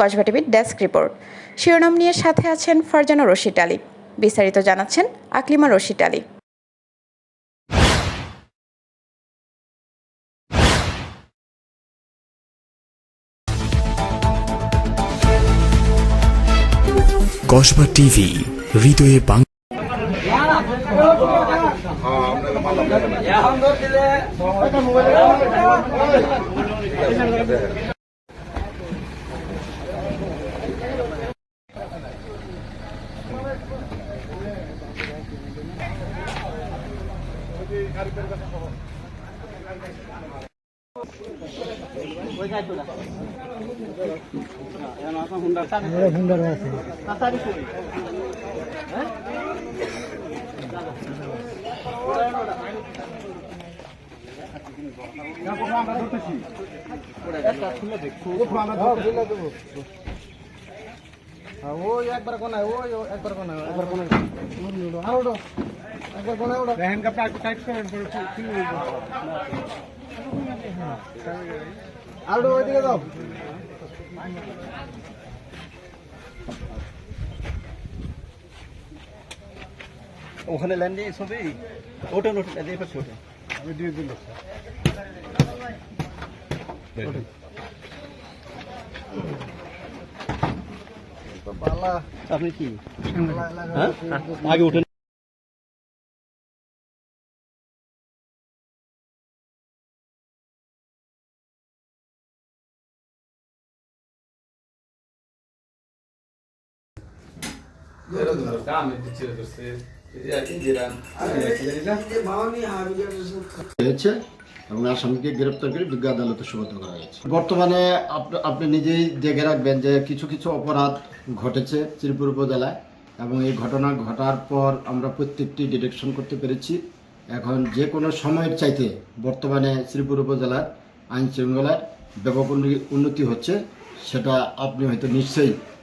কসবা টিভির desk report. শিরোনাম নিয়ে সাথে আছেন ফারজানা রশিদ আলী। বিস্তারিত জানাচ্ছেন আকলিমা রশিদ আলী। কসবা টিভি হৃদয়ে বাংলা ওই একবার কোনায়, ওই ও একবার কোনায় একবার কোনায়। আর একবার কোনায় ওটো দেখেন কাপটা আর ওইদিকে ওখানে ল্যান্ডে ছবি? ওটা নোট এই পাশে ওটা। আমি দিয়ে দিল আপনি কি? হ্যাঁ? আগে উঠেন হয়েছে এবং আসামিকে গ্রেপ্তার করে বিজ্ঞ আদালতে সুবদ্ধ করা হয়েছে বর্তমানে আপ- আপনি নিজেই দেখে রাখবেন যে কিছু কিছু অপরাধ ঘটেছে শ্রীপুর উপজেলায় এবং এই ঘটনা ঘটার পর আমরা প্রত্যেকটি ডিটেকশন করতে পেরেছি। এখন যে কোনো সময়ের চাইতে বর্তমানে শ্রীপুর উপজেলার আইন শৃঙ্খলার ব্যাপক উন্নতি হচ্ছে সেটা আপনি হয়তো নিশ্চয়ই